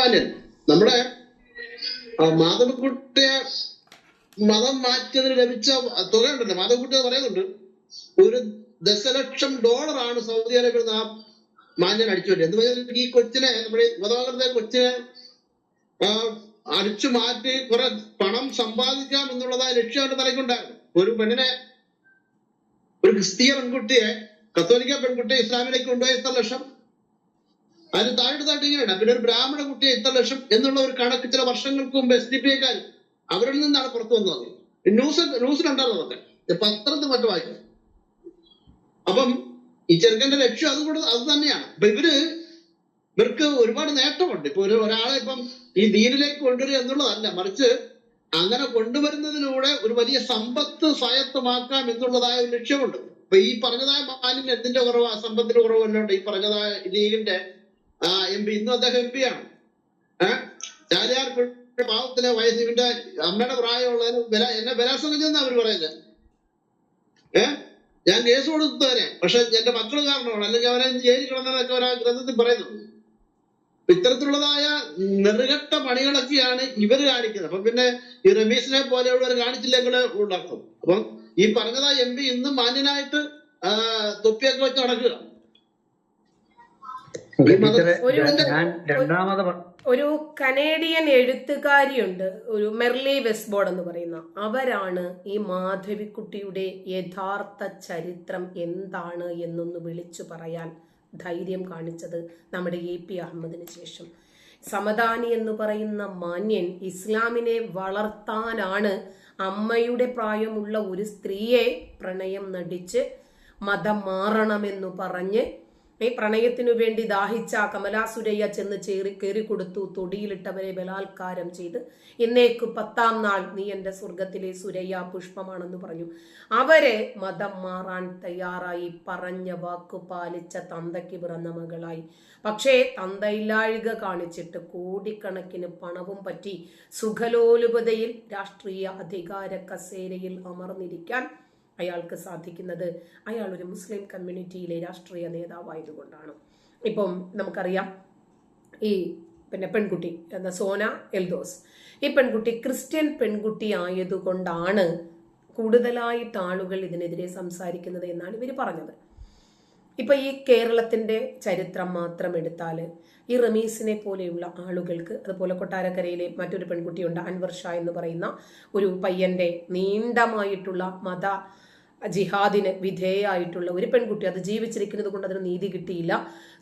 നമ്മുടെ മാധവക്കുട്ടിയെ മതം മാറ്റിയതിന് ലഭിച്ച തുക ഉണ്ടല്ലോ മാധവക്കുട്ടി പറയുന്നുണ്ട് ഒരു ദശലക്ഷം ഡോളറാണ് സൗദി അറേബ്യയിൽ നിന്ന് ആ മാന്യൻ അടിച്ചു പറ്റിയത് എന്ന് പറഞ്ഞാൽ ഈ കൊച്ചിനെ നമ്മുടെ മതവാദത്തെ കൊച്ചിനെ അടിച്ചു മാറ്റി കുറെ പണം സമ്പാദിക്കാം എന്നുള്ളതായ ലക്ഷ്യം അവന്റെ തലയ്ക്കുണ്ടായിരുന്നു. ഒരു പെണ്ണിനെ ഒരു ക്രിസ്തീയ പെൺകുട്ടിയെ കത്തോലിക്ക പെൺകുട്ടിയെ ഇസ്ലാമിലേക്ക് കൊണ്ടുപോയ എത്ര ലക്ഷം? അതിന് താഴെ താഴ്ത്തി ഇങ്ങനെയാണ് പിന്നെ ഒരു ബ്രാഹ്മണ കുട്ടിയെ ഇത്ര ലക്ഷം എന്നുള്ള ഒരു കണക്ക് ചില വർഷങ്ങൾക്ക് മുമ്പ് എസ് ഡി പി ഐക്കാർ അവരിൽ നിന്നാണ് പുറത്തു വന്നത്. ന്യൂസ് ന്യൂസിലുണ്ടായിരുന്നു അതൊക്കെ. പത്രത്തിൽ മറ്റു വായിക്കും. അപ്പം ഈ ചെറുക്കന്റെ ലക്ഷ്യം അത് കൂടെ അത് തന്നെയാണ്. അപ്പൊ ഇവർ ഇവർക്ക് ഒരുപാട് നേട്ടമുണ്ട്. ഇപ്പൊ ഒരു ഒരാളെ ഇപ്പം ഈ ദീനിലേക്ക് കൊണ്ടുവരിക എന്നുള്ളതല്ല. മറിച്ച് അങ്ങനെ കൊണ്ടുവരുന്നതിലൂടെ ഒരു വലിയ സമ്പത്ത് സ്വായത്തമാക്കാം എന്നുള്ളതായ ഒരു ലക്ഷ്യമുണ്ട്. അപ്പൊ ഈ പറഞ്ഞതായ മാലിന്യം എന്തിന്റെ കുറവ്? സമ്പത്തിന്റെ കുറവല്ലോണ്ട് ഈ പറഞ്ഞതായ ലീഗിന്റെ എം പി. ഇന്നും അദ്ദേഹം എം പി ആണ്. ചാലിയാർ പാവത്തിലെ വയസ്സ് ഇവന്റെ അമ്മയുടെ പ്രായമുള്ളതിന് എന്നെ ബലാത്സംഗം ചെയ്യുന്ന അവർ പറയുന്നത് ഏഹ് ഞാൻ കേസ് കൊടുത്തവരെ പക്ഷെ എന്റെ മക്കൾ കാരണമാണ്. അല്ലെങ്കിൽ അവനെ ജയിലിൽ കിടന്നതൊക്കെ ആ ഗ്രന്ഥത്തിൽ പറയുന്നുണ്ട്. ഇത്തരത്തിലുള്ളതായ നെറുകെട്ട പണികളൊക്കെയാണ് ഇവർ കാണിക്കുന്നത്. അപ്പൊ പിന്നെ ഈ രമേശിനെ പോലെയുള്ളവർ കാണിച്ചില്ലെങ്കിൽ ഉണ്ടാക്കും അപ്പം ഈ പറഞ്ഞതായ എം പി ഇന്നും മാന്യനായിട്ട് തൊപ്പിയൊക്കെ വെച്ച് നടക്കുക. ഒരു- കനേഡിയൻ എഴുത്തുകാരിയുണ്ട്. ഒരു മെർലി വെസ്ബോർഡ് എന്ന് പറയുന്ന. അവരാണ് ഈ മാധവിക്കുട്ടിയുടെ യഥാർത്ഥ ചരിത്രം എന്താണ് എന്നൊന്ന് വിളിച്ചു പറയാൻ ധൈര്യം കാണിച്ചത് നമ്മുടെ എ പി അഹമ്മദിന് ശേഷം. സമദാനി എന്ന് പറയുന്ന മാന്യൻ ഇസ്ലാമിനെ വളർത്താനാണ് അമ്മയുടെ പ്രായമുള്ള ഒരു സ്ത്രീയെ പ്രണയം നടിച്ച് മതം മാറണമെന്നു പറഞ്ഞ് ഈ പ്രണയത്തിനു വേണ്ടി ദാഹിച്ച കമലാസുരയ്യ ചെന്ന് ചേറി കയറി കൊടുത്തു. തൊടിയിലിട്ടവരെ ബലാത്കാരം ചെയ്ത് ഇന്നേക്ക് പത്താം നാൾ നീ എന്റെ സ്വർഗത്തിലെ സുരയ്യ പുഷ്പമാണെന്ന് പറഞ്ഞു. അവരെ മതം മാറാൻ തയ്യാറായി പറഞ്ഞ വാക്കു പാലിച്ച തന്തയ്ക്ക് പിറന്ന മകളായി. പക്ഷേ തന്തയില്ലാഴിക കാണിച്ചിട്ട് കോടിക്കണക്കിന് പണവും പറ്റി സുഖലോലുപതയിൽ രാഷ്ട്രീയ അധികാര കസേരയിൽ അമർന്നിരിക്കാൻ അയാൾക്ക് സാധിക്കുന്നത് അയാൾ ഒരു മുസ്ലിം കമ്മ്യൂണിറ്റിയിലെ രാഷ്ട്രീയ നേതാവായതുകൊണ്ടാണ്. ഇപ്പം നമുക്കറിയാം ഈ പിന്നെ പെൺകുട്ടി എന്ന സോന എൽദോസ്. ഈ പെൺകുട്ടി ക്രിസ്ത്യൻ പെൺകുട്ടി ആയതുകൊണ്ടാണ് കൂടുതലായിട്ട് ആളുകൾ ഇതിനെതിരെ സംസാരിക്കുന്നത് എന്നാണ് ഇവർ പറഞ്ഞത്. ഇപ്പൊ ഈ കേരളത്തിന്റെ ചരിത്രം മാത്രം എടുത്താൽ ഈ റമീസിനെ പോലെയുള്ള ആളുകൾക്ക് അതുപോലെ കൊട്ടാരക്കരയിലെ മറ്റൊരു പെൺകുട്ടിയുണ്ട് അൻവർ ഷാ എന്ന് പറയുന്ന ഒരു പയ്യന്റെ നീണ്ടമായിട്ടുള്ള മത ജിഹാദിന് വിധേയായിട്ടുള്ള ഒരു പെൺകുട്ടി അത് ജീവിച്ചിരിക്കുന്നത് കൊണ്ട് അതിന് നീതി കിട്ടിയില്ല.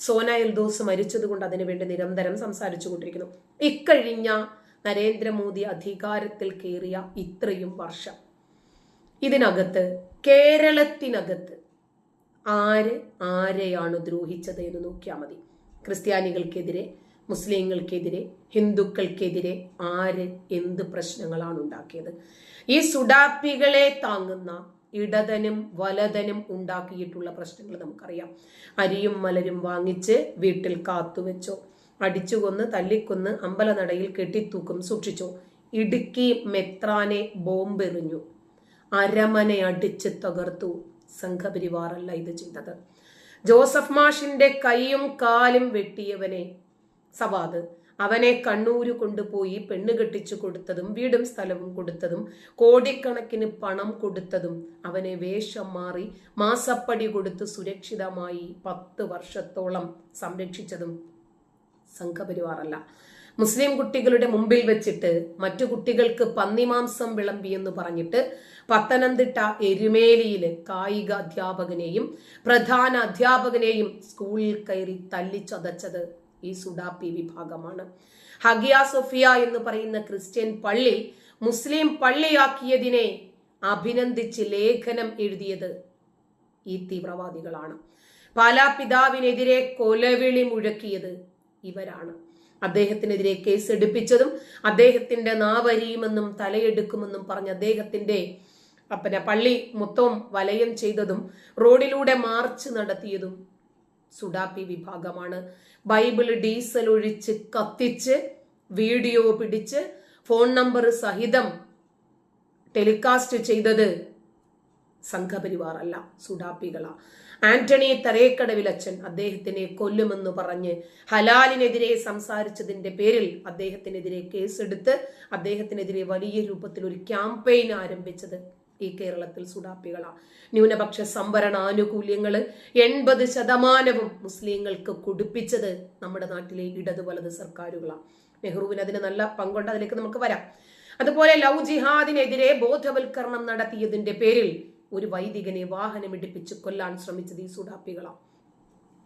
സോന എൽദോസ് മരിച്ചത് കൊണ്ട് അതിനു വേണ്ടി നിരന്തരം സംസാരിച്ചു കൊണ്ടിരിക്കുന്നു. ഇക്കഴിഞ്ഞ നരേന്ദ്രമോദി അധികാരത്തിൽ കയറിയ ഇത്രയും വർഷം. ഇതിനകത്ത് കേരളത്തിനകത്ത് ആര് ആരെയാണ് ദ്രോഹിച്ചത് എന്ന് നോക്കിയാൽ മതി. ക്രിസ്ത്യാനികൾക്കെതിരെ മുസ്ലിങ്ങൾക്കെതിരെ ഹിന്ദുക്കൾക്കെതിരെ ആര് എന്ത് പ്രശ്നങ്ങളാണ് ഉണ്ടാക്കിയത്? ഈ സുഡാപ്പികളെ താങ്ങുന്ന ഇടതനും വലതനും ഉണ്ടാക്കിയിട്ടുള്ള പ്രശ്നങ്ങൾ നമുക്കറിയാം. അരിയും മലരും വാങ്ങിച്ച് വീട്ടിൽ കാത്തുവെച്ചോ അടിച്ചുകൊന്ന് തല്ലിക്കൊന്ന് അമ്പലനടയിൽ കെട്ടിത്തൂക്കും സൂക്ഷിച്ചോ. ഇടുക്കി മെത്രാനെ ബോംബെറിഞ്ഞു. അരമനെ അടിച്ച് തകർത്തു. സംഘപരിവാറല്ല ഇത് ചെയ്തത്. ജോസഫ് മാഷിന്റെ കൈയും കാലും വെട്ടിയവനെ സവാദ്. അവനെ കണ്ണൂര് കൊണ്ടുപോയി പെണ്ണ് കെട്ടിച്ചു കൊടുത്തതും വീടും സ്ഥലവും കൊടുത്തതും കോടിക്കണക്കിന് പണം കൊടുത്തതും അവനെ വേഷം മാറി മാസപ്പടി കൊടുത്ത് സുരക്ഷിതമായി പത്ത് വർഷത്തോളം സംരക്ഷിച്ചതും സംഘപരിവാറല്ല. മുസ്ലിം കുട്ടികളുടെ മുമ്പിൽ വെച്ചിട്ട് മറ്റു കുട്ടികൾക്ക് പന്നിമാംസം വിളമ്പി എന്ന് പറഞ്ഞിട്ട് പത്തനംതിട്ട എരുമേലിയിലെ കായിക അധ്യാപകനെയും പ്രധാന അധ്യാപകനെയും സ്കൂളിൽ കയറി തല്ലിച്ചതച്ചത് ഈ സുഡാപ്പി വിഭാഗമാണ്. ഹഗിയ സൊഫിയ എന്ന് പറയുന്ന ക്രിസ്ത്യൻ പള്ളി മുസ്ലിം പള്ളിയാക്കിയതിനെ അഭിനന്ദിച്ച് ലേഖനം എഴുതിയത് ഈ തീവ്രവാദികളാണ്. പാലാ പിതാവിനെതിരെ കൊലവിളി മുഴക്കിയത് ഇവരാണ്. അദ്ദേഹത്തിനെതിരെ കേസ് എടുപ്പിച്ചതും അദ്ദേഹത്തിന്റെ നാവരിയുമെന്നും തലയെടുക്കുമെന്നും പറഞ്ഞ അദ്ദേഹത്തിന്റെ പിന്നെ പള്ളി മൊത്തം വലയം ചെയ്തതും റോഡിലൂടെ മാർച്ച് നടത്തിയതും സുഡാപ്പി വിഭാഗമാണ്. ബൈബിൾ ഡീസൽ ഒഴിച്ച് കത്തിച്ച് വീഡിയോ പിടിച്ച് ഫോൺ നമ്പർ സഹിതം ടെലികാസ്റ്റ് ചെയ്തത് സംഘപരിവാർ അല്ല സുഡാപ്പികളാ. ആന്റണി തരേക്കടവിലച്ചൻ അദ്ദേഹത്തിനെ കൊല്ലുമെന്ന് പറഞ്ഞ് ഹലാലിനെതിരെ സംസാരിച്ചതിന്റെ പേരിൽ അദ്ദേഹത്തിനെതിരെ കേസെടുത്ത് അദ്ദേഹത്തിനെതിരെ വലിയ രൂപത്തിൽ ഒരു ക്യാമ്പയിൻ ആരംഭിച്ചത്. ഈ കേരളത്തിൽ സുഡാപ്പികളാണ് ന്യൂനപക്ഷ സംവരണ ആനുകൂല്യങ്ങൾ എൺപത് ശതമാനവും മുസ്ലിങ്ങൾക്ക് കൊടുപ്പിച്ചത് നമ്മുടെ നാട്ടിലെ ഇടത് വലത് സർക്കാരുകളാണ് നെഹ്റുവിന് അതിന് നല്ല പങ്കുണ്ട് അതിലേക്ക് നമുക്ക് വരാം. അതുപോലെ ലവ് ജിഹാദിനെതിരെ ബോധവൽക്കരണം നടത്തിയതിന്റെ പേരിൽ ഒരു വൈദികനെ വാഹനമിടിപ്പിച്ച് കൊല്ലാൻ ശ്രമിച്ചത് ഈ സുഡാപ്പികളാണ്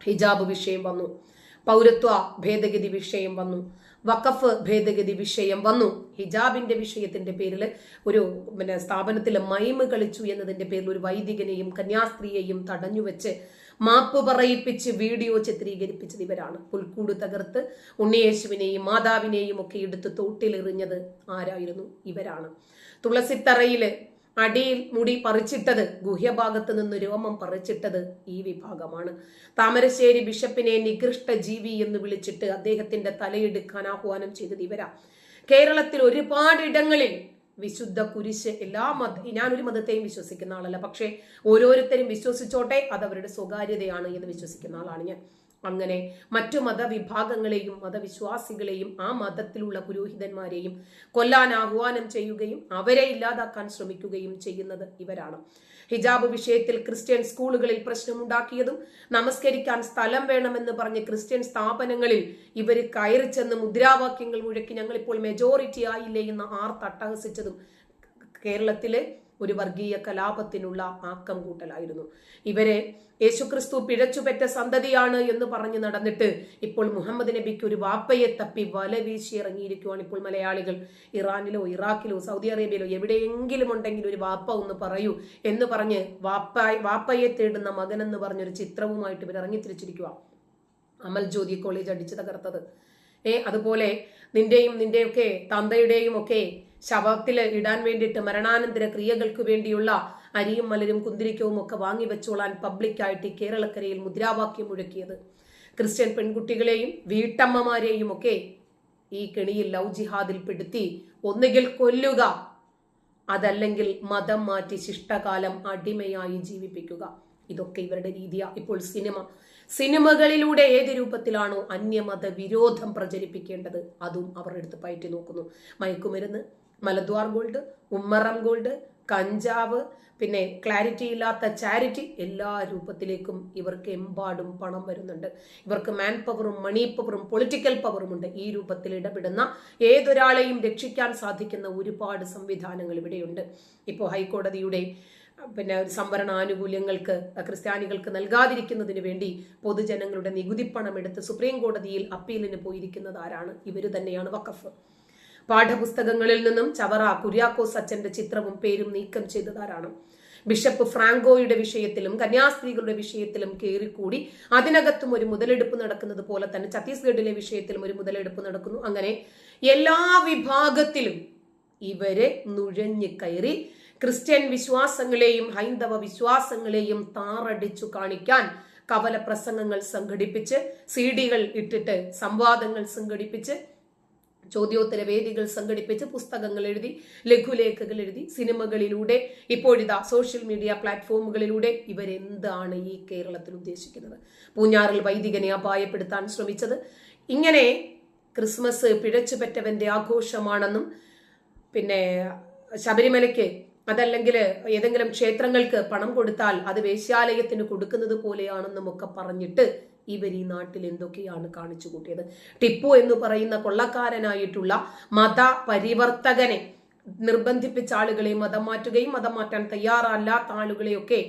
ഹിജാബ് വിഷയം വന്നു പൗരത്വ ഭേദഗതി വിഷയം വന്നു. വഖഫ് ഭേദഗതി വിഷയം വന്നു. ഹിജാബിന്റെ വിഷയത്തിന്റെ പേരിൽ ഒരു പിന്നെ സ്ഥാപനത്തിൽ മൈമ് കളിച്ചു എന്നതിന്റെ പേരിൽ ഒരു വൈദികനെയും കന്യാസ്ത്രീയെയും തടഞ്ഞുവെച്ച് മാപ്പ് പറയിപ്പിച്ച് വീഡിയോ ചിത്രീകരിപ്പിച്ചത് ഇവരാണ്. പുൽക്കൂട് തകർത്ത് ഉണ്ണിയേശുവിനെയും മാതാവിനെയും ഒക്കെ എടുത്ത് തോട്ടിലെറിഞ്ഞത് ആരായിരുന്നു? ഇവരാണ്. തുളസിത്തറയിൽ അടിയിൽ മുടി പറിച്ചിട്ടത് ഗുഹ്യഭാഗത്ത് നിന്ന് രോമം പറിച്ചിട്ടത് ഈ വിഭാഗമാണ്. താമരശ്ശേരി ബിഷപ്പിനെ നികൃഷ്ട ജീവി എന്ന് വിളിച്ചിട്ട് അദ്ദേഹത്തിന്റെ തലയെടുക്കാൻ ആഹ്വാനം ചെയ്തത് ഇവരാ. കേരളത്തിൽ ഒരുപാട് ഇടങ്ങളിൽ വിശുദ്ധ കുരിശ് എല്ലാ മത ഞാനൊരു മതത്തെയും വിശ്വസിക്കുന്ന ആളല്ല പക്ഷേ ഓരോരുത്തരും വിശ്വസിച്ചോട്ടെ അത് അവരുടെ സ്വകാര്യതയാണ് എന്ന് വിശ്വസിക്കുന്ന ആളാണ് ഞാൻ. അങ്ങനെ മറ്റു മതവിഭാഗങ്ങളെയും മതവിശ്വാസികളെയും ആ മതത്തിലുള്ള പുരോഹിതന്മാരെയും കൊല്ലാൻ ആഹ്വാനം ചെയ്യുകയും അവരെ ഇല്ലാതാക്കാൻ ശ്രമിക്കുകയും ചെയ്യുന്നത് ഇവരാണ്. ഹിജാബ് വിഷയത്തിൽ ക്രിസ്ത്യൻ സ്കൂളുകളിൽ പ്രശ്നമുണ്ടാക്കിയതും നമസ്കരിക്കാൻ സ്ഥലം വേണമെന്ന് പറഞ്ഞ് ക്രിസ്ത്യൻ സ്ഥാപനങ്ങളിൽ ഇവർ കയറി ചെന്ന് മുദ്രാവാക്യങ്ങൾ മുഴക്കി ഞങ്ങളിപ്പോൾ മെജോറിറ്റി ആയില്ലേ എന്ന് ആർ തട്ടഹസിച്ചതും കേരളത്തിലെ ഒരു വർഗീയ കലാപത്തിനുള്ള ആക്കം കൂട്ടലായിരുന്നു. ഇവരെ യേശുക്രിസ്തു പിഴച്ചുപെറ്റ സന്തതിയാണ് എന്ന് പറഞ്ഞു നടന്നിട്ട് ഇപ്പോൾ മുഹമ്മദ് നബിക്ക് ഒരു വാപ്പയെ തപ്പി വല വീശി ഇറങ്ങിയിരിക്കുവാണ് ഇപ്പോൾ മലയാളികൾ. ഇറാനിലോ ഇറാഖിലോ സൗദി അറേബ്യയിലോ എവിടെയെങ്കിലും ഉണ്ടെങ്കിൽ ഒരു വാപ്പ ഒന്ന് പറയൂ എന്ന് പറഞ്ഞ് വാപ്പ വാപ്പയെ തേടുന്ന മകൻ എന്ന് പറഞ്ഞൊരു ചിത്രവുമായിട്ട് ഇവർ ഇറങ്ങിത്തിരിച്ചിരിക്കുക അമൽ ജ്യോതി കോളേജ് അടിച്ചു തകർത്തത്. ഏ അതുപോലെ നിന്റെയും നിന്റെയൊക്കെ തന്തയുടെയും ഒക്കെ ശവത്തിൽ ഇടാൻ വേണ്ടിയിട്ട് മരണാനന്തര ക്രിയകൾക്ക് വേണ്ടിയുള്ള അരിയും മലരും കുന്തിരിക്കവും ഒക്കെ വാങ്ങിവെച്ചോളാൻ പബ്ലിക്കായിട്ട് കേരളക്കരയിൽ മുദ്രാവാക്യം മുഴക്കിയത്. ക്രിസ്ത്യൻ പെൺകുട്ടികളെയും വീട്ടമ്മമാരെയും ഒക്കെ ഈ കെണിയിൽ ലവ് ജിഹാദിൽ പെടുത്തി ഒന്നുകിൽ കൊല്ലുക അതല്ലെങ്കിൽ മതം മാറ്റി ശിഷ്ടകാലം അടിമയായി ജീവിപ്പിക്കുക. ഇതൊക്കെ ഇവരുടെ രീതിയാണ് ഇപ്പോൾ സിനിമ. സിനിമകളിലൂടെ ഏത് രൂപത്തിലാണോ അന്യമത വിരോധം പ്രചരിപ്പിക്കേണ്ടത്? അതും അവർ എടുത്ത് പയറ്റി നോക്കുന്നു. മയക്കുമരുന്ന് മലദ്വാർ ഗോൾഡ് ഉമ്മറം ഗോൾഡ് കഞ്ചാവ് പിന്നെ ക്ലാരിറ്റി ഇല്ലാത്ത ചാരിറ്റി എല്ലാ രൂപത്തിലേക്കും ഇവർക്ക് എമ്പാടും പണം വരുന്നുണ്ട്. ഇവർക്ക് മാൻ പവറും മണി പവറും പൊളിറ്റിക്കൽ പവറും ഉണ്ട്. ഈ രൂപത്തിൽ ഇടപെടുന്ന ഏതൊരാളെയും രക്ഷിക്കാൻ സാധിക്കുന്ന ഒരുപാട് സംവിധാനങ്ങൾ ഇവിടെയുണ്ട്. ഇപ്പോൾ ഹൈക്കോടതിയുടെ പിന്നെ സംവരണ ആനുകൂല്യങ്ങൾക്ക് ക്രിസ്ത്യാനികൾക്ക് നൽകാതിരിക്കുന്നതിന് വേണ്ടി പൊതുജനങ്ങളുടെ നികുതി പണം എടുത്ത് സുപ്രീം കോടതിയിൽ അപ്പീലിന് പോയിരിക്കുന്നത് ആരാണ്? ഇവർ തന്നെയാണ് വഖഫ്. പാഠപുസ്തകങ്ങളിൽ നിന്നും ചവറ കുര്യാക്കോസ് അച്ഛന്റെ ചിത്രവും പേരും നീക്കം ചെയ്തതാരാണ്. ബിഷപ്പ് ഫ്രാങ്കോയുടെ വിഷയത്തിലും കന്യാസ്ത്രീകളുടെ വിഷയത്തിലും കയറിക്കൂടി അതിനകത്തും ഒരു മുതലെടുപ്പ് നടക്കുന്നത് പോലെ തന്നെ ഛത്തീസ്ഗഡിലെ വിഷയത്തിലും ഒരു മുതലെടുപ്പ് നടക്കുന്നു. അങ്ങനെ എല്ലാ വിഭാഗത്തിലും ഇവരെ നുഴഞ്ഞു കയറി ക്രിസ്ത്യൻ വിശ്വാസങ്ങളെയും ഹൈന്ദവ വിശ്വാസങ്ങളെയും താറടിച്ചു കാണിക്കാൻ കവല പ്രസംഗങ്ങൾ സംഘടിപ്പിച്ച് സി ഡികൾ ഇട്ടിട്ട് സംവാദങ്ങൾ സംഘടിപ്പിച്ച് ചോദ്യോത്തര വേദികൾ സംഘടിപ്പിച്ച് പുസ്തകങ്ങൾ എഴുതി ലഘുലേഖകൾ എഴുതി സിനിമകളിലൂടെ ഇപ്പോഴിതാ സോഷ്യൽ മീഡിയ പ്ലാറ്റ്ഫോമുകളിലൂടെ ഇവരെന്താണ് ഈ കേരളത്തിൽ ഉദ്ദേശിക്കുന്നത്? പൂഞ്ഞാറിൽ വൈദികനെ അപായപ്പെടുത്താൻ ശ്രമിച്ചത് ഇങ്ങനെ ക്രിസ്മസ് പിഴച്ചുപറ്റവന്റെ ആഘോഷമാണെന്നും പിന്നെ ശബരിമലയ്ക്ക് അതല്ലെങ്കിൽ ഏതെങ്കിലും ക്ഷേത്രങ്ങൾക്ക് പണം കൊടുത്താൽ അത് വേശ്യാലയത്തിന് കൊടുക്കുന്നത് പോലെയാണെന്നും ഒക്കെ പറഞ്ഞിട്ട് ഇവർ ഈ നാട്ടിൽ എന്തൊക്കെയാണ് കാണിച്ചു കൂട്ടിയത്? ടിപ്പു എന്ന് പറയുന്ന കൊള്ളക്കാരനായിട്ടുള്ള മത പരിവർത്തകനെ നിർബന്ധിപ്പിച്ച ആളുകളെ മതം മാറ്റുകയും മതം മാറ്റാൻ തയ്യാറല്ലാത്ത ആളുകളെയൊക്കെ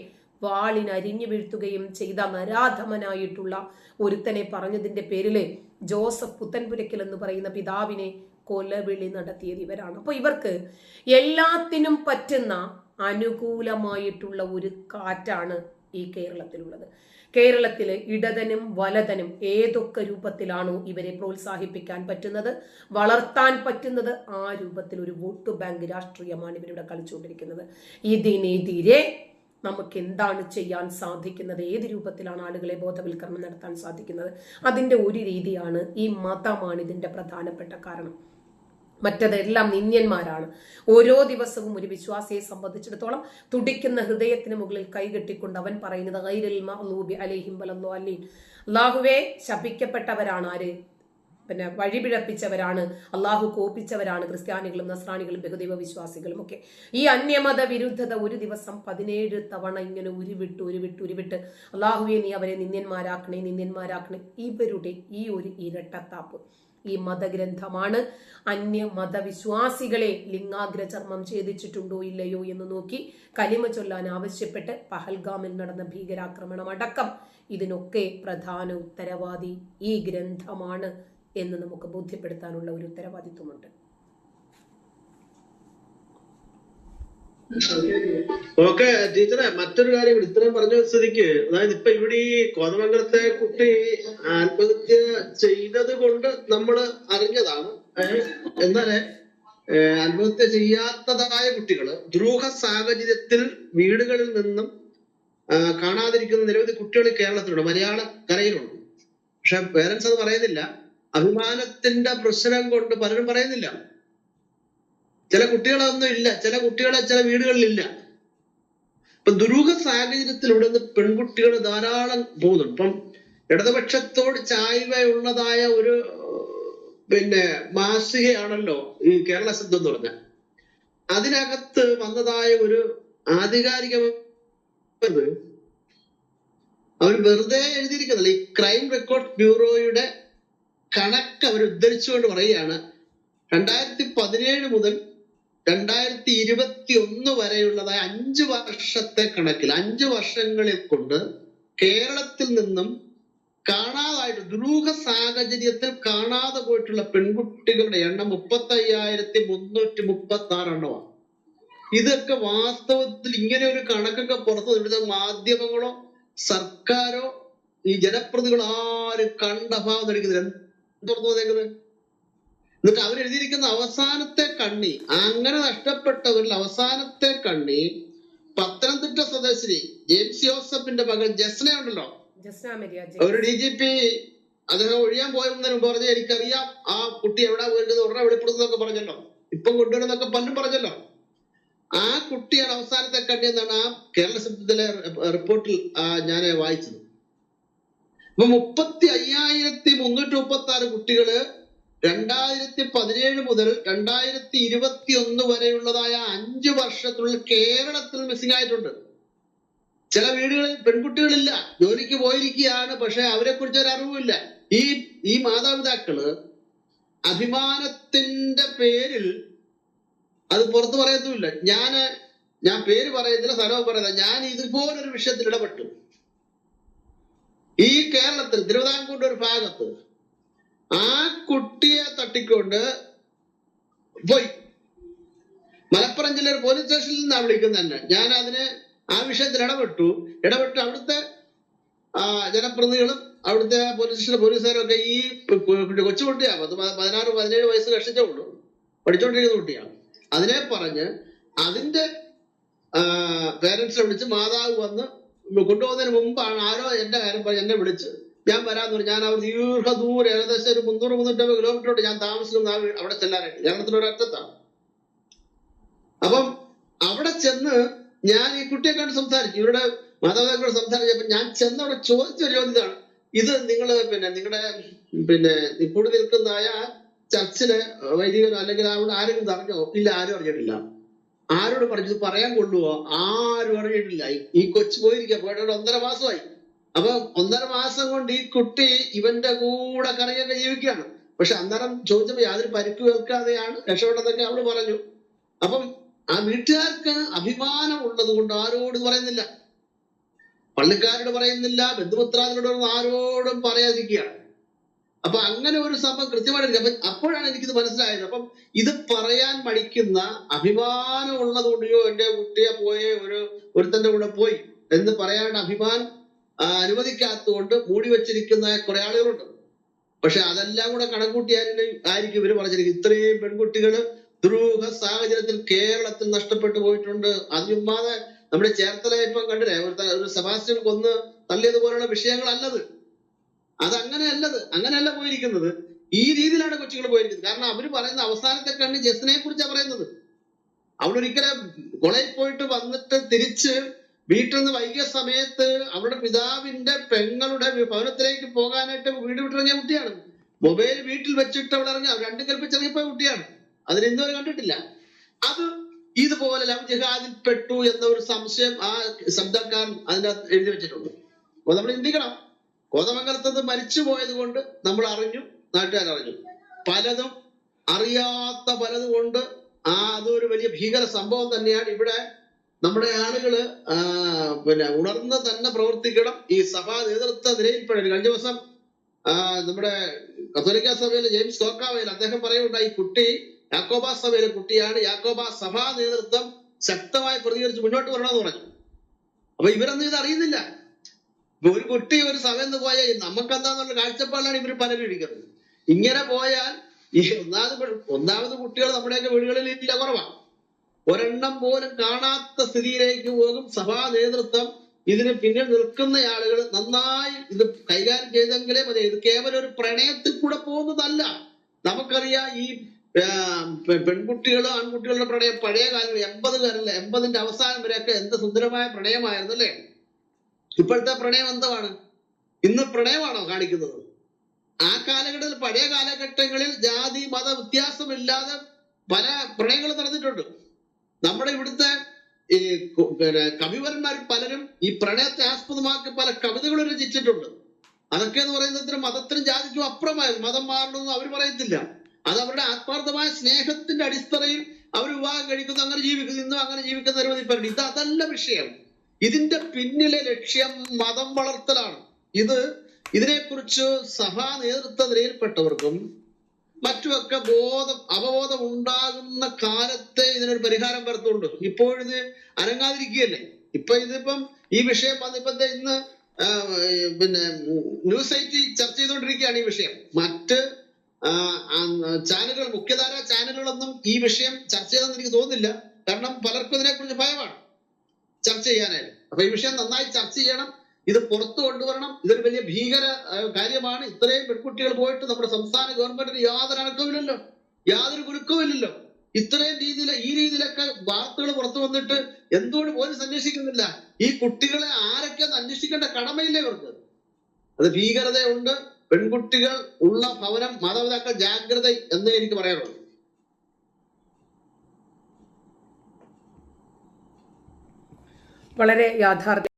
വാളിനരിഞ്ഞു വീഴ്ത്തുകയും ചെയ്ത നരാധമനായിട്ടുള്ള ഒരുത്തനെ പറഞ്ഞതിന്റെ പേരിൽ ജോസഫ് പുത്തൻപുരക്കൽ എന്ന് പറയുന്ന പിതാവിനെ കൊലവിളി നടത്തിയത് ഇവരാണ്. അപ്പൊ ഇവർക്ക് എല്ലാത്തിനും പറ്റുന്ന അനുകൂലമായിട്ടുള്ള ഒരു കാറ്റാണ് ഈ കേരളത്തിലുള്ളത്. കേരളത്തിൽ ഇടതനും വലതനും ഏതൊക്കെ രൂപത്തിലാണോ ഇവരെ പ്രോത്സാഹിപ്പിക്കാൻ പറ്റുന്നത് വളർത്താൻ പറ്റുന്നത് ആ രൂപത്തിൽ ഒരു വോട്ട് ബാങ്ക് രാഷ്ട്രീയമാണ് ഇവരിവിടെ കളിച്ചുകൊണ്ടിരിക്കുന്നത്. ഇതിനെതിരെ നമുക്ക് എന്താണ് ചെയ്യാൻ സാധിക്കുന്നത്? ഏത് രൂപത്തിലാണ് ആളുകളെ ബോധവൽക്കരണം നടത്താൻ സാധിക്കുന്നത്? അതിന്റെ ഒരു രീതിയാണ് ഈ മതമാണ് ഇതിന്റെ പ്രധാനപ്പെട്ട കാരണം. മറ്റതെല്ലാം നിന്യന്മാരാണ് ഓരോ ദിവസവും ഒരു വിശ്വാസിയെ സംബന്ധിച്ചിടത്തോളം തുടിക്കുന്ന ഹൃദയത്തിന് മുകളിൽ കൈകെട്ടിക്കൊണ്ട് അവൻ പറയുന്നത്. അള്ളാഹുവേ ശപിക്കപ്പെട്ടവരാണ് ആര്? പിന്നെ വഴിപിഴപ്പിച്ചവരാണ് അള്ളാഹു കോപ്പിച്ചവരാണ് ക്രിസ്ത്യാനികളും നസ്രാണികളും ബഹുദൈവ വിശ്വാസികളും ഒക്കെ. ഈ അന്യമത വിരുദ്ധത ഒരു ദിവസം പതിനേഴ് തവണ ഇങ്ങനെ ഉരുവിട്ട് ഉരുവിട്ട് ഉരുവിട്ട് അള്ളാഹുവെ നീ അവരെ നിന്ദ്യന്മാരാക്കണേ നിന്ദ്യന്മാരാക്കണേ. ഇവരുടെ ഈ ഒരു ഇരട്ടത്താപ്പ്. ഈ മതഗ്രന്ഥമാണ്. അന്യ മതവിശ്വാസികളെ ലിംഗാഗ്ര ചർമ്മം ഛേദിച്ചിട്ടുണ്ടോ ഇല്ലയോ എന്ന് നോക്കി കലിമ ചൊല്ലാൻ ആവശ്യപ്പെട്ട് പഹൽഗാമിൽ നടന്ന ഭീകരാക്രമണം അടക്കം ഇതിനൊക്കെ പ്രധാന ഉത്തരവാദി ഈ ഗ്രന്ഥമാണ് എന്ന് നമുക്ക് ബോധ്യപ്പെടുത്താനുള്ള ഒരു ഉത്തരവാദിത്വമുണ്ട്. ഓക്കെ ടീച്ചറെ മറ്റൊരു കാര്യം കൂടി ഇത്രയും പറഞ്ഞ സ്ഥിതിക്ക് അതായത് ഇപ്പൊ ഇവിടെ ഈ കോതമംഗലത്തെ കുട്ടി ആത്മഹത്യ ചെയ്തത് കൊണ്ട് നമ്മൾ അറിഞ്ഞതാണ്. എന്നാൽ ആത്മഹത്യ ചെയ്യാത്തതായ കുട്ടികൾ ദ്രൂഹ സാഹചര്യത്തിൽ വീടുകളിൽ നിന്നും കാണാതിരിക്കുന്ന നിരവധി കുട്ടികൾ കേരളത്തിലുണ്ട്. മലയാള കരയിലുണ്ട്. പക്ഷെ പേരൻസ് അത് പറയുന്നില്ല. അഭിമാനത്തിന്റെ പ്രശ്നം കൊണ്ട് പലരും പറയുന്നില്ല. ചില കുട്ടികളൊന്നും ഇല്ല. ചില കുട്ടികളെ ചില വീടുകളിലില്ല. ഇപ്പൊ ദുരൂഹ സാഹചര്യത്തിലൂടെ നിന്ന് പെൺകുട്ടികൾ ധാരാളം പോകുന്നുണ്ട്. ഇപ്പം ഇടതുപക്ഷത്തോട് ചായ്വയുള്ളതായ ഒരു പിന്നെ മാസികയാണല്ലോ ഈ കേരള ശബ്ദം എന്ന് പറഞ്ഞ അതിനകത്ത് വന്നതായ ഒരു ആധികാരിക അവർ വെറുതെ എഴുതിയിരിക്കുന്നില്ല. ഈ ക്രൈം റെക്കോർഡ് ബ്യൂറോയുടെ കണക്ക് അവർ ഉദ്ധരിച്ചുകൊണ്ട് പറയുകയാണ്. രണ്ടായിരത്തി പതിനേഴ് മുതൽ രണ്ടായിരത്തി ഇരുപത്തി ഒന്ന് വരെയുള്ളതായ അഞ്ച് വർഷത്തെ കണക്കിൽ അഞ്ച് വർഷങ്ങളിൽ കൊണ്ട് കേരളത്തിൽ നിന്നും കാണാതായിട്ട് ദുരൂഹ സാഹചര്യത്തിൽ കാണാതെ പോയിട്ടുള്ള പെൺകുട്ടികളുടെ എണ്ണം മുപ്പത്തി അയ്യായിരത്തി മുന്നൂറ്റി മുപ്പത്തി ആറ് എണ്ണമാണ്. ഇതൊക്കെ വാസ്തവത്തിൽ ഇങ്ങനെ ഒരു കണക്കൊക്കെ പുറത്തു ഇവിടുത്തെ മാധ്യമങ്ങളോ സർക്കാരോ ഈ ജനപ്രതികളോ ആരും കണ്ട ഭാവം നടിക്കുന്നില്ല എന്ത് പുറത്തു എന്നിട്ട് അവരെഴുതിയിരിക്കുന്ന അവസാനത്തെ കണ്ണി അങ്ങനെ നഷ്ടപ്പെട്ടവരിൽ അവസാനത്തെ കണ്ണി പത്തനംതിട്ട സ്വദേശിനി ജെയിംസ് ജോസഫിന്റെ മകൾ ജസ്ന ഉണ്ടല്ലോ ഒരു ഡി ജി പി അദ്ദേഹം ഒഴിയാൻ പോയതിനു പറഞ്ഞ് എനിക്കറിയാം. ആ കുട്ടി എവിടെ പോയിരുന്നത് ഉടനെ വെളിപ്പെടുന്നൊക്കെ പറഞ്ഞല്ലോ. ഇപ്പം കൊണ്ടുവരുന്നൊക്കെ പലരും പറഞ്ഞല്ലോ. ആ കുട്ടിയാണ് അവസാനത്തെ കണ്ണി എന്നാണ് ആ കേരള ശബ്ദത്തിലെ റിപ്പോർട്ടിൽ ഞാൻ വായിച്ചത്. അപ്പൊ മുപ്പത്തി അയ്യായിരത്തി മുന്നൂറ്റി മുപ്പത്തി ആറ് കുട്ടികൾ രണ്ടായിരത്തി പതിനേഴ് മുതൽ രണ്ടായിരത്തി ഇരുപത്തി ഒന്ന് വരെയുള്ളതായ അഞ്ച് വർഷത്തിനുള്ളിൽ കേരളത്തിൽ മിസ്സിംഗ് ആയിട്ടുണ്ട്. ചില വീടുകളിൽ പെൺകുട്ടികളില്ല ജോലിക്ക് പോയിരിക്കുകയാണ് പക്ഷെ അവരെ കുറിച്ച് ഒരു അറിവുമില്ല. ഈ ഈ മാതാപിതാക്കൾ അഭിമാനത്തിന്റെ പേരിൽ അത് പുറത്തു പറയത്തുമില്ല ഞാൻ ഞാൻ പേര് പറയുന്നില്ല സ്ഥലവും പറയുന്നില്ല. ഞാൻ ഇതുപോലൊരു വിഷയത്തിൽ ഇടപെട്ടു. ഈ കേരളത്തിൽ തിരുവിതാംകൂറിന്റെ ഒരു ഭാഗത്ത് ആ കുട്ടിയെ തട്ടിക്കൊണ്ട് പോയി. മലപ്പുറം ജില്ലയിൽ പോലീസ് സ്റ്റേഷനിൽ നിന്നാണ് വിളിക്കുന്നത് തന്നെ ഞാൻ അതിന് ആ വിഷയത്തിൽ ഇടപെട്ടു. ഇടപെട്ട് അവിടുത്തെ ജനപ്രതിനിധികളും അവിടുത്തെ പോലീസ് സ്റ്റേഷനിലെ പോലീസുകാരും ഒക്കെ ഈ പ് പ് കൊച്ചുകുട്ടിയാ പത്ത് പതിനാറ് പതിനേഴ് വയസ്സ് രക്ഷിച്ചേ ഉള്ളൂ. പഠിച്ചുകൊണ്ടിരിക്കുന്ന കുട്ടിയാണ്. അതിനെ പറഞ്ഞ് അതിന്റെ പേരൻസിനെ വിളിച്ച് മാതാവ് വന്ന് കൊണ്ടുപോകുന്നതിന് മുമ്പാണ് ആരോ എന്റെ കാര്യം പറഞ്ഞ് എന്നെ വിളിച്ച് ഞാൻ വരാന്ന് പറഞ്ഞു. ഞാൻ അവർ ദീർഘദൂരം ഏകദേശം ഒരു മുന്നൂറ് മുന്നൂറ്റമ്പത് കിലോമീറ്റർ ഉണ്ട്. ഞാൻ താമസിക്കുന്ന അവിടെ ചെല്ലാനായിട്ട്. കേരളത്തിന്റെ ഒരു അറ്റത്താണ്. അപ്പം അവിടെ ചെന്ന് ഞാൻ ഈ കുട്ടിയെ കണ്ട് സംസാരിച്ചു. ഇവരുടെ മാതാപിതാക്കളോട് സംസാരിച്ചപ്പോ ഞാൻ ചെന്ന് അവിടെ ചോദിച്ച ഒരു ചോദ്യം ഇതാണ്. ഇത് നിങ്ങൾ പിന്നെ നിങ്ങളുടെ പിന്നെ കൂടി നിൽക്കുന്നതായ ചർച്ചിലെ വൈദികനോ അല്ലെങ്കിൽ അവിടെ ആരെങ്കിലും അറിഞ്ഞോ? ഇല്ല ആരും അറിഞ്ഞിട്ടില്ല. ആരോട് പറഞ്ഞു? ഇത് പറയാൻ കൊള്ളുവോ ആരും അറിഞ്ഞിട്ടില്ല. ഈ- ഈ കൊച്ചു പോയിരിക്കുക. പോയിട്ട് ഒന്നര മാസമായി. അപ്പൊ ഒന്നര മാസം കൊണ്ട് ഈ കുട്ടി ഇവന്റെ കൂടെ കറങ്ങിയൊക്കെ ജീവിക്കുകയാണ്. പക്ഷെ അന്നേരം ചോദിച്ചപ്പോ യാതൊരു പരിക്ക് കേൾക്കാതെയാണ് രക്ഷപ്പെട്ടതൊക്കെ അവൾ പറഞ്ഞു. അപ്പം ആ വീട്ടുകാർക്ക് അഭിമാനം ഉള്ളത് കൊണ്ട് ആരോടും പറയുന്നില്ല. പള്ളിക്കാരോട് പറയുന്നില്ല ബന്ധുമിത്രാദികളോട് ആരോടും പറയാതിരിക്കുകയാണ്. അപ്പൊ അങ്ങനെ ഒരു സംഭവം കൃത്യമായിട്ട് അപ്പൊ അപ്പോഴാണ് എനിക്കിത് മനസ്സിലായത്. അപ്പം ഇത് പറയാൻ മടിക്കുന്ന അഭിമാനം ഉള്ളത് കൊണ്ടോ എന്റെ കുട്ടിയെ പോയി ഒരു ഒരുത്തന്റെ കൂടെ പോയി എന്ന് പറയാനുള്ള അഭിമാനം അനുവദിക്കാത്തതുകൊണ്ട് മൂടി വച്ചിരിക്കുന്ന കുറെ ആളുകളുണ്ട്. പക്ഷെ അതെല്ലാം കൂടെ കണക്കൂട്ടിയാലും ആയിരിക്കും ഇവർ പറഞ്ഞിരിക്കും ഇത്രയും പെൺകുട്ടികൾ ദുരൂഹ സാഹചര്യത്തിൽ കേരളത്തിൽ നഷ്ടപ്പെട്ടു പോയിട്ടുണ്ട്. അതിനുമ്പാതെ നമ്മുടെ ചേർത്തല ഇപ്പം കണ്ടില്ലേ? ഒരു സെബാസ്റ്റ്യൻ കൊന്ന് തള്ളിയതുപോലുള്ള വിഷയങ്ങളല്ലത്. അത് അങ്ങനെയല്ലത് അങ്ങനെയല്ല പോയിരിക്കുന്നത്. ഈ രീതിയിലാണ് കൊച്ചുകൾ പോയിരിക്കുന്നത്. കാരണം അവർ പറയുന്ന അവസാനത്തെ കണ്ണ് ജസ്നെ കുറിച്ചാണ് പറയുന്നത്. അവളൊരിക്കലും കൊളയിൽ പോയിട്ട് വന്നിട്ട് തിരിച്ച് വീട്ടിൽ നിന്ന് വൈകിയ സമയത്ത് അവരുടെ പിതാവിന്റെ പെങ്ങളുടെ ഭവനത്തിലേക്ക് പോകാനായിട്ട് വീട് വിട്ടിറങ്ങിയ കുട്ടിയാണ്. മൊബൈൽ വീട്ടിൽ വെച്ചിട്ട് അവൾ ഇറങ്ങി രണ്ടും കൽപ്പിച്ചിറങ്ങിപ്പോയ കുട്ടിയാണ്. അതിന് കണ്ടിട്ടില്ല. അത് ഇതുപോലെ ലവ് ജിഹാദിൽ പെട്ടു എന്ന ഒരു സംശയം ആ ശബ്ദക്കാരൻ അതിനകത്ത് എഴുതി വെച്ചിട്ടുണ്ട്. അപ്പൊ നമ്മൾ ചിന്തിക്കണം. കോതമംഗലത്ത് മരിച്ചു പോയത് കൊണ്ട് നമ്മൾ അറിഞ്ഞു നാട്ടുകാർ അറിഞ്ഞു. പലതും അറിയാത്ത പലതുകൊണ്ട് ആ അതൊരു വലിയ ഭീകര സംഭവം തന്നെയാണ് ഇവിടെ നമ്മുടെ ആളുകൾ പിന്നെ ഉണർന്ന് തന്നെ പ്രവർത്തിക്കണം. ഈ സഭാ നേതൃത്വ നിലയിൽപ്പെടണം കഴിഞ്ഞ ദിവസം നമ്മുടെ കത്തോലിക്ക സഭയിലെ ജെയിംസ് തോക്കാവയിൽ അദ്ദേഹം പറയുന്നുണ്ടായി കുട്ടി യാക്കോബ സഭയിലെ കുട്ടിയാണ്. യാക്കോബ സഭാ നേതൃത്വം ശക്തമായി പ്രതികരിച്ച് മുന്നോട്ട് വരണമെന്ന് പറഞ്ഞു. അപ്പൊ ഇവരൊന്നും ഇത് അറിയുന്നില്ല. ഒരു കുട്ടി ഒരു സഭയെന്ന് പോയാൽ നമുക്കെന്താന്നുള്ള കാഴ്ചപ്പാടിലാണ് ഇവർ പലരും ഇരിക്കുന്നത് ഇങ്ങനെ പോയാൽ ഈ ഒന്നാമത് ഒന്നാമത് കുട്ടികൾ നമ്മുടെയൊക്കെ വീടുകളിൽ ഇല്ല കുറവാണ് ഒരെണ്ണം പോലും കാണാത്ത സ്ഥിതിയിലേക്ക് പോകും സഭാ നേതൃത്വം. ഇതിന് പിന്നിൽ നിൽക്കുന്ന ആളുകൾ നന്നായി ഇത് കൈകാര്യം ചെയ്തെങ്കിലേ മതി. ഇത് കേവലം ഒരു പ്രണയത്തിൽ കൂടെ പോകുന്നതല്ല. നമുക്കറിയാം ഈ പെൺകുട്ടികൾ ആൺകുട്ടികളുടെ പ്രണയം പഴയ കാലം എൺപത് കാലം എൺപതിന്റെ അവസാനം വരെയൊക്കെ എന്ത് സുന്ദരമായ പ്രണയമായിരുന്നു അല്ലേ? ഇപ്പോഴത്തെ പ്രണയം എന്താണ് ഇന്ന് പ്രണയമാണോ കാണിക്കുന്നത്? ആ കാലഘട്ടത്തിൽ പഴയ കാലഘട്ടങ്ങളിൽ ജാതി മത വ്യത്യാസമില്ലാതെ പല പ്രണയങ്ങളും നടന്നിട്ടുണ്ട്. നമ്മുടെ ഇവിടുത്തെ ഈ കവിവരന്മാർ പലരും ഈ പ്രണയത്തെ ആസ്പദമാക്കി പല കവിതകളും രചിച്ചിട്ടുണ്ട്. അതൊക്കെ എന്ന് പറയുന്നത് മതത്തിനും ജാതിക്കും അപ്പുറമായിരുന്നു മതം മാറണമെന്ന് അവർ പറയത്തില്ല. അത് അവരുടെ ആത്മാർത്ഥമായ സ്നേഹത്തിന്റെ അടിസ്ഥാനയിൽ അവർ വിവാഹം കഴിക്കുന്നു അങ്ങനെ ജീവിക്കുന്നു ഇന്നും അങ്ങനെ ജീവിക്കുന്ന നിരവധി പേരുണ്ട് ഇത് അതല്ല വിഷയം. ഇതിന്റെ പിന്നിലെ ലക്ഷ്യം മതം വളർത്തലാണ്. ഇത് ഇതിനെക്കുറിച്ച് സഭാ നേതൃത്വ നിലയിൽപ്പെട്ടവർക്കും മറ്റുമൊക്കെ ബോധം അവബോധം ഉണ്ടാകുന്ന കാലത്തെ ഇതിനൊരു പരിഹാരം വരുത്തുണ്ട് ഇപ്പോഴിത് അനങ്ങാതിരിക്കുകയല്ലേ? ഇപ്പൊ ഇതിപ്പം ഈ വിഷയം വന്നിപ്പത്തെ ഇന്ന് പിന്നെ ന്യൂസ് എയ്റ്റി ചർച്ച ചെയ്തുകൊണ്ടിരിക്കുകയാണ് ഈ വിഷയം. മറ്റ് ചാനലുകൾ മുഖ്യധാര ചാനലുകളൊന്നും ഈ വിഷയം ചർച്ച ചെയ്തെന്ന് എനിക്ക് തോന്നുന്നില്ല. കാരണം പലർക്കും ഇതിനെക്കുറിച്ച് ഭയമാണ് ചർച്ച ചെയ്യാനായിട്ട്. അപ്പൊ ഈ വിഷയം നന്നായി ചർച്ച ചെയ്യണം. ഇത് പുറത്തു കൊണ്ടുവരണം. ഇതൊരു വലിയ ഭീകര കാര്യമാണ്. ഇത്രയും പെൺകുട്ടികൾ പോയിട്ട് നമ്മുടെ സംസ്ഥാന ഗവൺമെന്റിന് യാതൊരു അടക്കമില്ലല്ലോ യാതൊരു കുലുക്കമില്ലല്ലോ ഇത്രയും രീതിയിൽ ഈ രീതിയിലൊക്കെ വാർത്തകൾ പുറത്തു വന്നിട്ട് എന്തുകൊണ്ട് പോലീസ് അന്വേഷിക്കുന്നില്ല? ഈ കുട്ടികളെ ആരൊക്കെ അന്വേഷിക്കേണ്ട കടമയില്ലേ ഇവർക്ക്? അത് ഭീകരതയുണ്ട്. പെൺകുട്ടികൾ ഉള്ള ഭവനം മാതാപിതാക്കൾ ജാഗ്രത എന്നേ എനിക്ക് പറയാനുള്ളൂ. വളരെ യാഥാർത്ഥ്യ